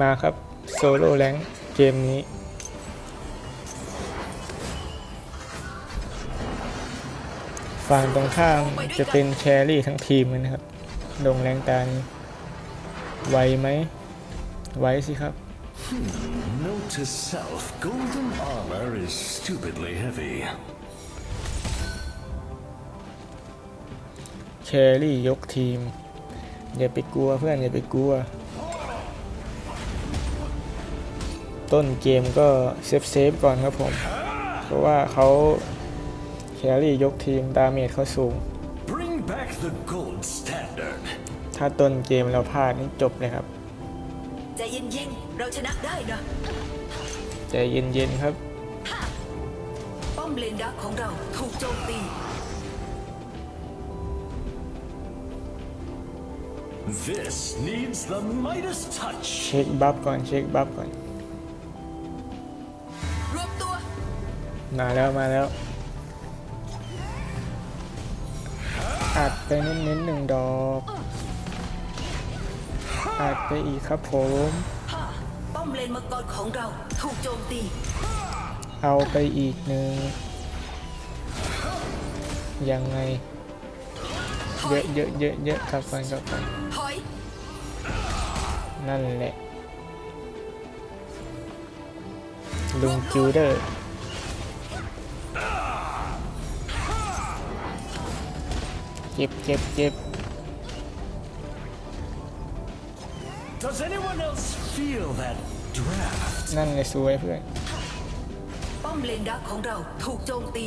มาครับโซโล่แรงเกมนี้ ฝั่งตรงข้ามจะเป็นแครี่ทั้งทีมเลยนะครับ ลงแรงตานี้ไวไหม ไวสิครับ Note to self, golden armor is stupidly heavy. แครี่ยกทีม อย่าไปกลัวเพื่อนอย่าไปกลัว ต้นเกมก็เซฟเซฟๆก่อนครับผม เพราะว่าเขาแครี่ยกทีมดาเมจเขาสูง Bring back the gold standard. ถ้าต้นเกมเราพลาดนี่จบเลยครับ ใจเย็นๆ เราชนะได้นะใจเย็นๆครับ ป้อมเลนดักของเราถูกโจมตี This needs the Midas touch. เช็คบัฟก่อนเช็คบัฟก่อน มาแล้วมาแล้วอัดไปเน้นๆหนึ่งดอกอัดไปอีกครับผมป้อมเลนมังกรของเราถูกโจมตีเอาไปอีกหนึ่งยังไงถเยอยอะเยอะเยอะเยอะกลับไปกลับไปถอยนั่นแหละลุงจูเดอร์ เจ็บเจ็บเจ็บ Does anyone else feel that draft? นั่นเลยสวยเพื่อน ป้อมเลนดักของเราถูกโจมตี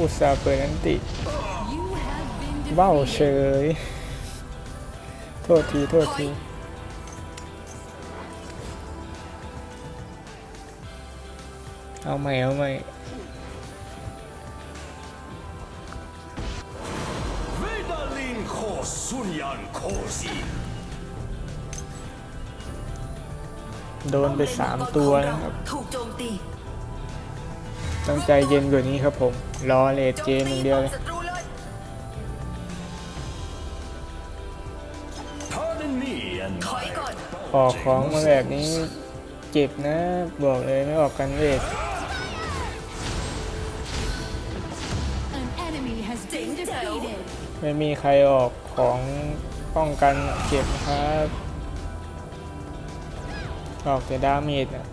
อุตส่าห์เปิดอันติ You have been ว้าว defeated. เฉย โทษที โทษทีเอาใหม่เอาใหม่ Vedalin Kosunyan Kosi. โดนไปสามตัวนะครับถูกโจมตี ต้องใจเย็นกว่านี้ครับผม รอเลดเกมอย่างเดียวเลย ออกของมาแบบนี้เจ็บนะ บอกเลยไม่ออกกันเวทไม่มีใครออกของป้องกันเจ็บนะครับ ออกแต่ดาเมจนะ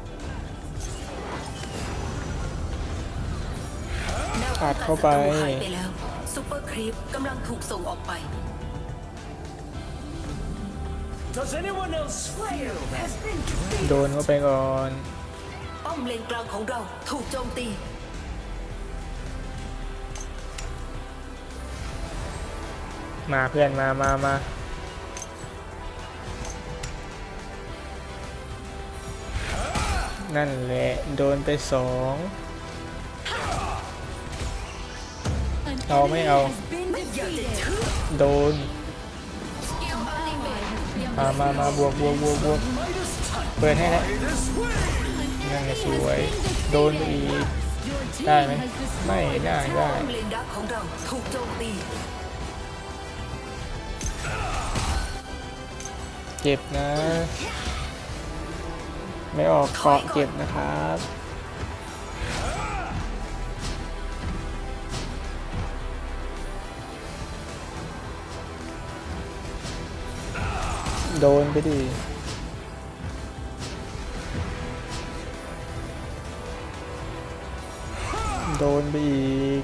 อัดเข้าไปป้องกันศัตรูหายไปแล้วซูเปอร์ครีปกำลังถูกส่งออกไป Does anyone else Slayer has been defeated. โดนเข้าไปก่อนป้อมเลนกลางของเราถูกโจมตีมาเพื่อนมามามานั่นแหละ โดนไปสอง เราไม่เอา โดนมามามาบวกบวกบวกบวกเปิดให้นะนั่นงสวย โดนอีก ได้ไหมไม่ได้ได้เจ็บนะ ไม่ออกเกาะเจ็บนะครับ โดนไปดิโดนไปอีก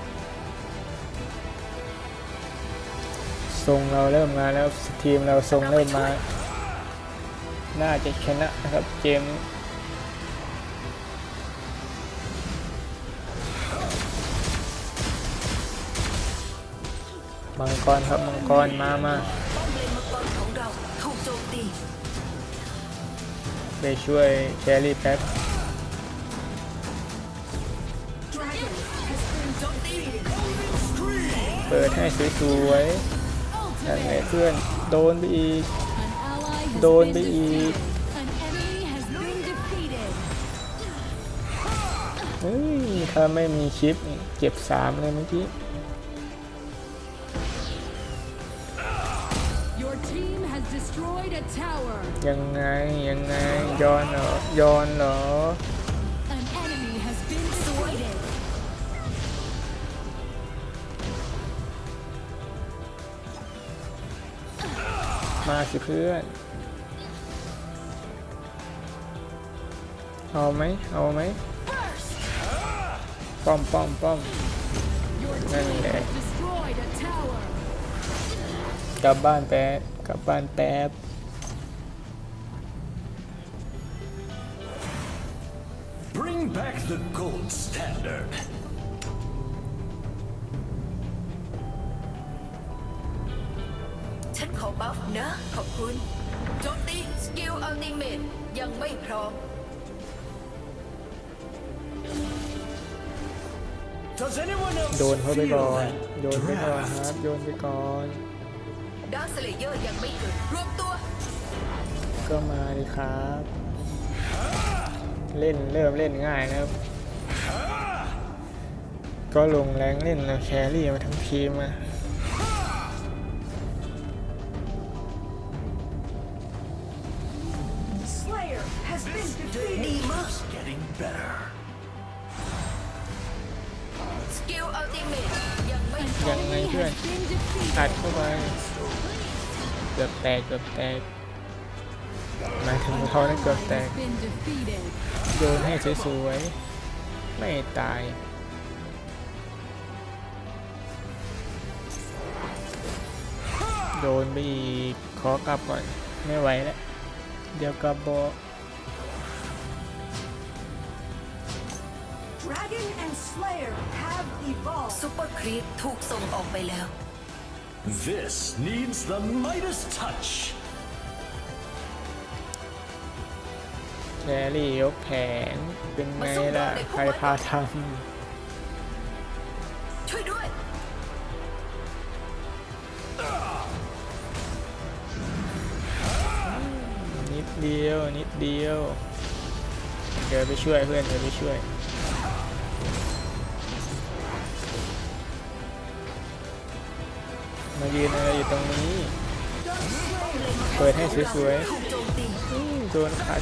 ทรงเราเริ่มมาแล้วทีมเราทรงเริ่มมา น่าจะชนะนะครับเกมมังกรครับมังกรมามา ไปช่วยแครี่แป๊บเปิดให้สวยๆนั่นแหละเพื่อน โดนไปอีก โดนไปอีกเฮ้ยถ้าไม่มีคลิป เก็บสามเลยเมื่อกี้ ยังไงยังไงย้อนเหรอย้อนเหรอ An enemy has been defeated. มาสิเพื่อน เอาไหมเอาไหมป้อมป้อมป้อม Your นั่น team แหละ has destroyed a tower. กลับบ้านแป๊บกลับบ้านแป๊บ Bring back the gold standard. ฉันขอบัฟนะ ขอบคุณ โจมตีสกิลอัลติเมตยังไม่พร้อม Does anyone else โดนเขาไป feel ก่อน that โยนไปก่อนค draft? รับ โยนไปก่อน ดาร์คสเลเยอร์ยังไม่เกิดรวมตัว ก็มาดิครับ เล่นเริ่มเล่นง่ายนะครับ ก็ลงแรงเล่นแล้วแครี่มาทั้งทีมมา Slayer has been defeated. ดีมาก Getting better. สกิลอัลติเมตยังไม่พร้อยัมงไง Enemy เพื่อน has been defeated. อัดเข้าไปเกือบแตกเกือบแตกหมายถึงเขาได้เกือบแตก Has been defeated. โยนให้สวยๆ ไม่ตาย โดนไปอีก ขอกลับก่อน ไม่ไหวแล้ว เดี๋ยวกลับโบ Dragon and Slayer have evolved. ซูเปอร์ครีปถูกส่งออกไปแล้ว This needs the Midas touch. แครี่ยกแผงเป็นไงล่ะ ใครพาทช่วยด้วยำนิดเดียว นิดเดียว เดี๋ยวไปช่วยเพื่อน เดี๋ยวไปช่วยมายืนอะไรอยู่ตรงนี้ เปิดให้สวยถูกโจมตีๆอื้อโดนขัด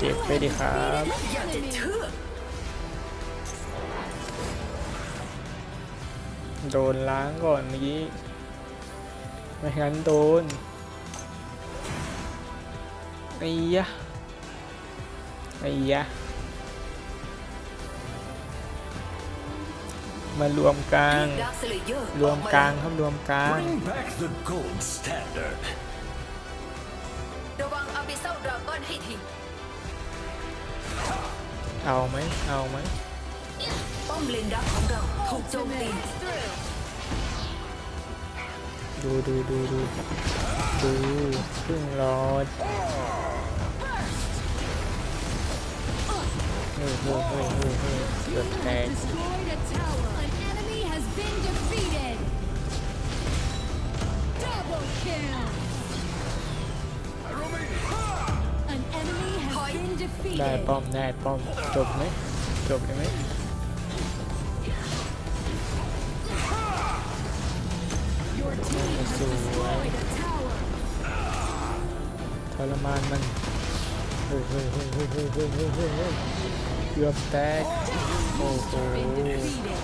เก็บไปดิครับอยากจะเชื่อโดนล้างก่อนเมื่อกี้ ไม่งั้นโดน ไอ้ยะ ไอ้ยะ มารวมกลางดาร์คสเลเยอร์รวมกลางครับรวมกลาง อนให้ทีเอาไหมเอาไหมป้อมเลนดักของเราถูกโจมตีดูดูดูดูดูพึ่งรอดเฮ้ยเฮ้ยเฮ้ยเฮ้ยเฮ้ยเกือบแตก ได้ defeated. ป้อมได้ป้อมจบไหมจบได้ไหม Your team has destroyed a tower. ทรมานมันเฮ้ยเฮ้ยเฮ้ยเฮ้ยเฮ้ยเฮ้ยเฮ้ยเฮ้ยเฮ้ยเกือบแตกโอ้โห Been defeated.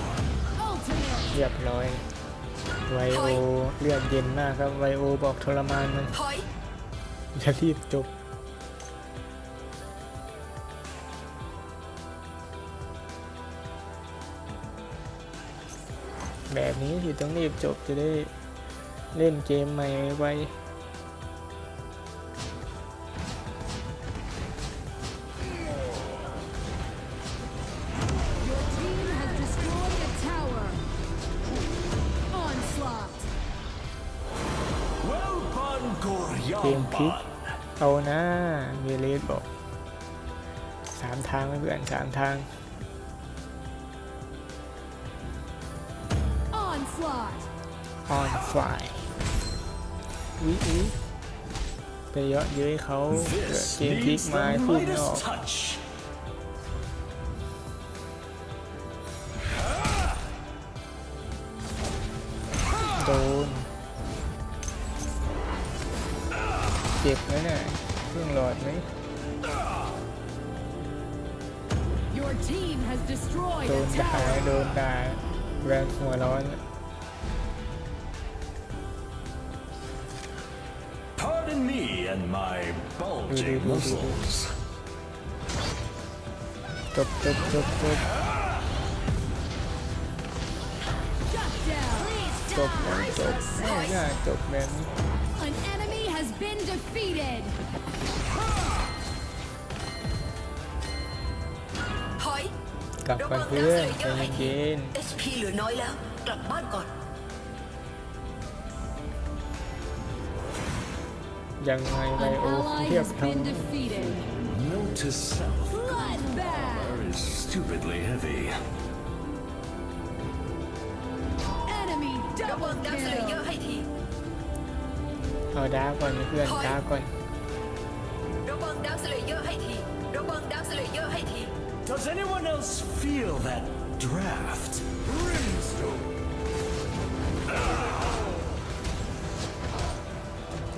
Ultimate. เรียบร้อยไวโอเลือดเย็นมากครับไวโอบอกทรมานมันถอยอย่ารีบจบ แบบนี้ที่ต้องรีบจบจะได้เล่นเกมใหม่ไว Your team has destroyed a tower. Onslaught. Well done, เกมพลิก Goryaban. เอานะเวเลสบอกสามทางไม่เพื่อนสามทาง ออนไฟวิวิไปเยอะเย้ยเขาเกิด This เกมพลิก needs มา the พูดไม่ออก Midas touch. โดนเจ็บไหมเนี่ยเพิ่งหลอดไหม Your team has destroyed โด a นด่า tower. โดนด่าแวนหัวร้อน me and my bulging muscles. Top, top, top, top. Top man. Oh, yeah, top man. An enemy has been defeated. Hỏi, กลับมาเพื่อนใจเย็นๆ HP ยังไงไบโอเทียบทั้ง self. Is stupidly heavy. Enemy double kill. เอาดาร์กก่อนเพื่อนดาร์กก่อน Does anyone else feel that draft? Brimstone.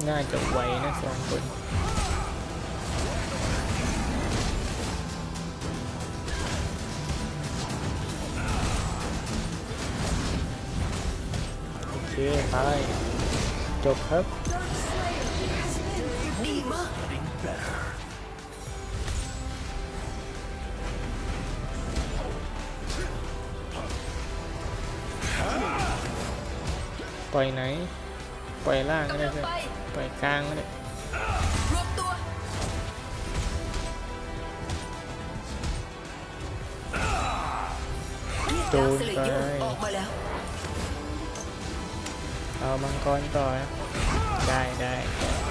น่าจะไวนะสองคนโอเคไปจบครับปล่อยไหน ปล่อยล่างก็ได้ลังเพื่อนไปปล่อยกลางก็ได้รวมตัวโดดักนสเลไปเยอร์ออกมาแล้วเอามังกรต่อนะได้ได้ต่อไป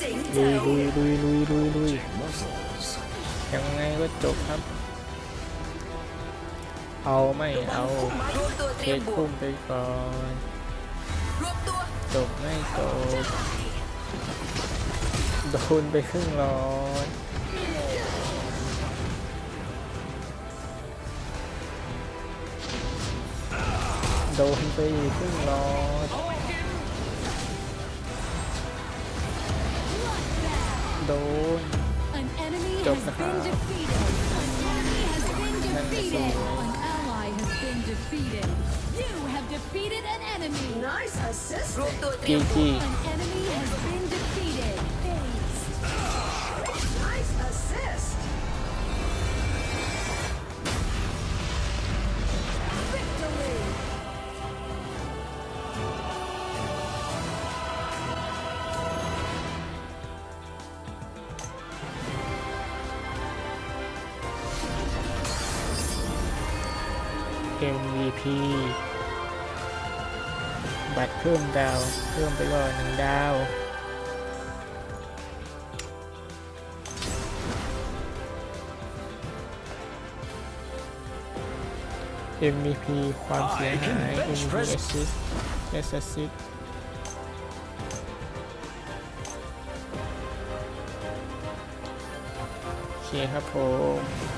เจ๋งลุแจ๋ยวลุยลุยลุยลุยลุย Muscles. ยังไงก็จบครับ เอาไม่เอาเพชรพุ่มไปก่อนจบไม่จบโดนไปครึ่งร้อยโดนไปครึ่งร้อยโดนจบนะครับนั่นก็สวย defeated. You have defeated an enemy. Nice assist. GG. An enemy has been defeated. อ็มวีพีบัตรเพิ่มดาว เพิ่มไปก่อนหนึ่งดาวเ MVP ความเสียหาย MVP assist assist โอเคครับผม